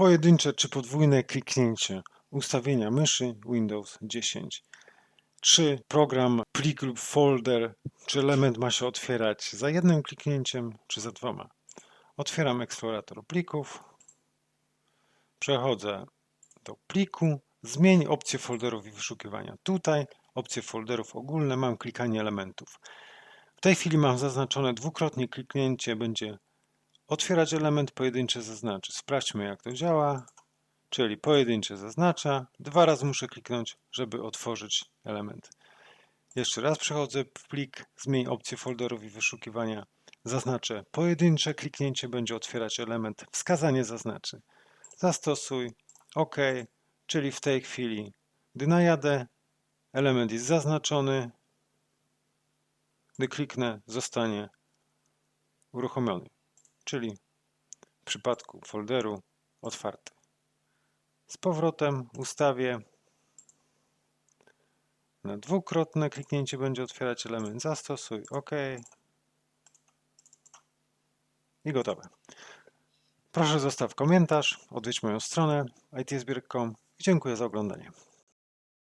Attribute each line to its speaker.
Speaker 1: pojedyncze czy podwójne kliknięcie ustawienia myszy Windows 10. Czy program plik lub folder, czy element ma się otwierać za jednym kliknięciem, czy za dwoma. Otwieram eksplorator plików, przechodzę do pliku, zmień opcję folderów i wyszukiwania. Tutaj opcje folderów ogólne, mam klikanie elementów. W tej chwili mam zaznaczone dwukrotnie kliknięcie, będzie otwierać element, pojedyncze zaznaczy. Sprawdźmy jak to działa, czyli pojedyncze zaznacza, dwa razy muszę kliknąć, żeby otworzyć element. Jeszcze raz przechodzę w plik, zmień opcję folderów i wyszukiwania. Zaznaczę pojedyncze kliknięcie, będzie otwierać element, wskazanie zaznaczy. Zastosuj OK, czyli w tej chwili, gdy najadę, element jest zaznaczony, gdy kliknę, zostanie uruchomiony, czyli w przypadku folderu otwarty. Z powrotem ustawię na dwukrotne kliknięcie będzie otwierać element zastosuj OK i gotowe. Proszę zostaw komentarz, odwiedź moją stronę itsbierek.com. Dziękuję za oglądanie.